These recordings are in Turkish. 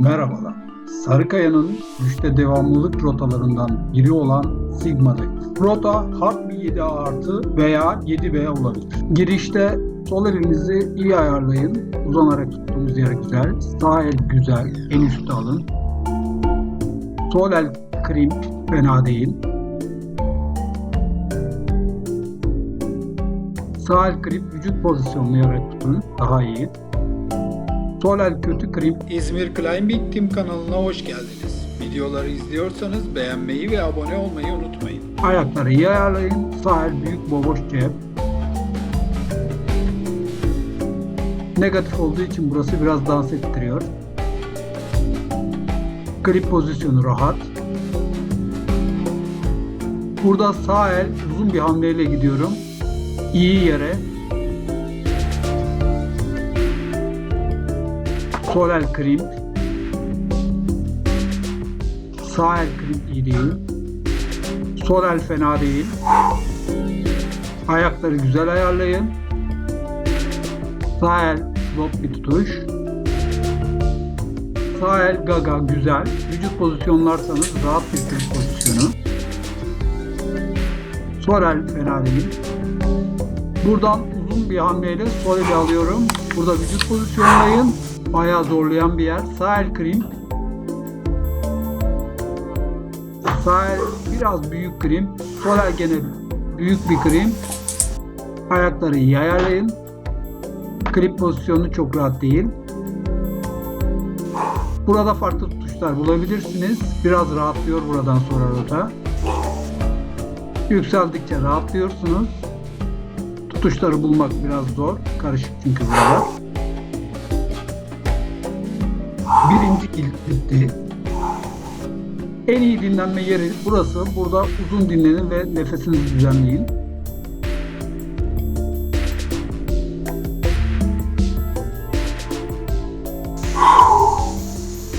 Merhabalar. Sarıkaya'nın güçte devamlılık rotalarından biri olan Sigma'dayız. Rota bir 7A artı veya 7B olabilir. Girişte sol elinizi iyi ayarlayın. Uzanarak tuttuğumuz yer güzel. Sağ el güzel. En üstte alın. Sol el krimp fena değil. Sağ el krimp vücut pozisyonlayarak tutun. Daha iyi. Sol el kötü krimp İzmir Climbing Team kanalına hoş geldiniz. Videoları izliyorsanız beğenmeyi ve abone olmayı unutmayın. Ayakları iyi ayarlayın. Sağ el büyük boboş cep. Negatif olduğu için burası biraz dans ettiriyor. Grip pozisyonu rahat. Burada sağ el uzun bir hamleyle gidiyorum. İyi yere. Sol el krimp. Sağ el krimp iyi değil. Sol el fena değil. Ayakları güzel ayarlayın. Sağ el lob bir tutuş. Sağ el gaga güzel. Vücut pozisyonlarsanız rahat bir pozisyonu. Sol el fena değil. Buradan uzun bir hamleyle sol alıyorum. Burada vücut pozisyonlayın. Bayağı zorlayan bir yer. Sağ el krimp. Sağ el biraz büyük krim. Sol el gene büyük bir krim. Ayakları iyi ayarlayın. Klip pozisyonu çok rahat değil. Burada farklı tutuşlar bulabilirsiniz. Biraz rahatlıyor buradan sonra rota. Yükseldikçe rahatlıyorsunuz. Tutuşları bulmak biraz zor. Karışık çünkü buralar. Birinci bitti. En iyi dinlenme yeri burası. Burada uzun dinlenin ve nefesinizi düzenleyin.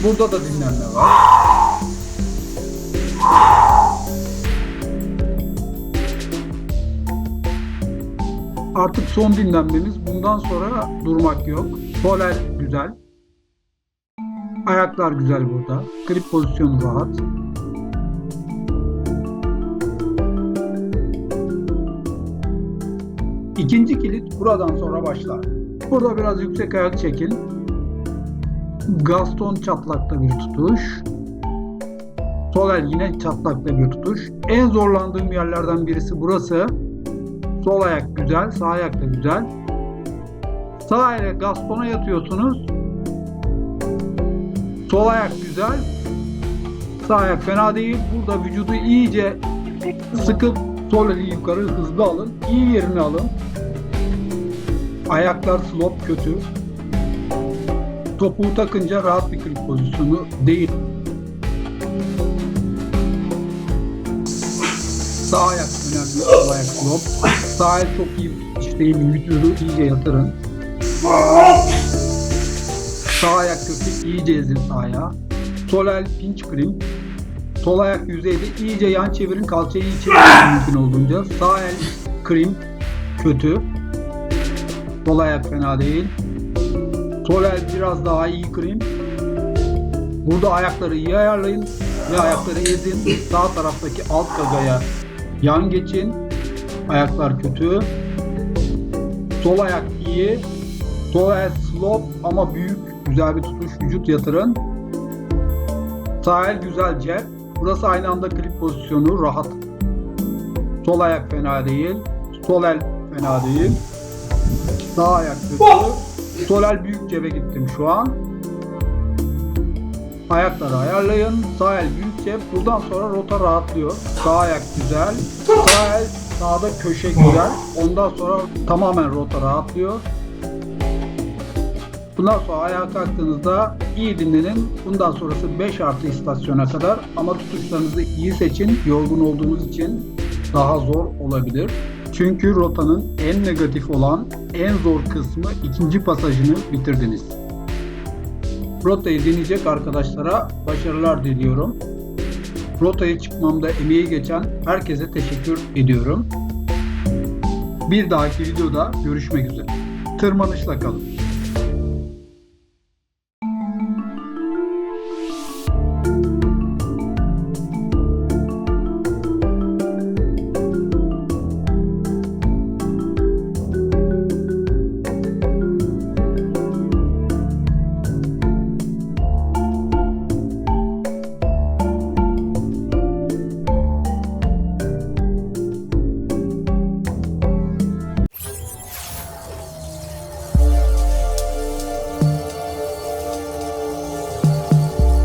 Burada da dinlenme var. Artık son dinlenmemiz. Bundan sonra durmak yok. Sol el güzel. Ayaklar güzel burada. Grip pozisyonu rahat. İkinci kilit buradan sonra başlar. Burada biraz yüksek ayak çekin. Gaston çatlakta bir tutuş. Sol el yine çatlakta bir tutuş. En zorlandığım yerlerden birisi burası. Sol ayak güzel, sağ ayak da güzel. Sağ ele Gaston'a yatıyorsunuz. Sol ayak güzel. Sağ ayak fena değil. Burada vücudu iyice sıkıp sol eli yukarı hızlı alın. İyi yerini alın. Ayaklar slop kötü. Topuğu takınca rahat bir kırık pozisyonu değil. Sağ ayak önemli. Sol ayak slop. Sağ el çok iyi değil. Vücudu iyice yatırın. Sağ ayak kötü, iyice ezin sağ ayağı. Sol el pinch cream. Sol ayak yüzeyde iyice yan çevirin, kalçayı iyi çevirin mümkün olduğunca. Sağ el cream kötü. Sol ayak fena değil. Sol el biraz daha iyi cream. Burada ayakları iyi ayarlayın ve ayakları ezin. Sağ taraftaki alt gagaya yan geçin. Ayaklar kötü. Sol ayak iyi. Sol el slop ama büyük güzel bir tutuş. Vücut yatırın. Sağ el güzel cep. Burası aynı anda klip pozisyonu rahat. Sol ayak fena değil. Sol el fena değil. Sağ ayak kötü. Sol el büyük cebe gittim şu an. Ayakları ayarlayın. Sağ el büyük cep. Buradan sonra rota rahatlıyor. Sağ ayak güzel. Sağ el sağda köşe güzel. Ondan sonra tamamen rota rahatlıyor. Bundan sonra ayağa kalktığınızda iyi dinlenin. Bundan sonrası 5 artı istasyona kadar ama tutuşlarınızı iyi seçin. Yorgun olduğunuz için daha zor olabilir. Çünkü rotanın en negatif olan en zor kısmı ikinci pasajını bitirdiniz. Rotayı deneyecek arkadaşlara başarılar diliyorum. Rotaya çıkmamda emeği geçen herkese teşekkür ediyorum. Bir dahaki videoda görüşmek üzere. Tırmanışla kalın.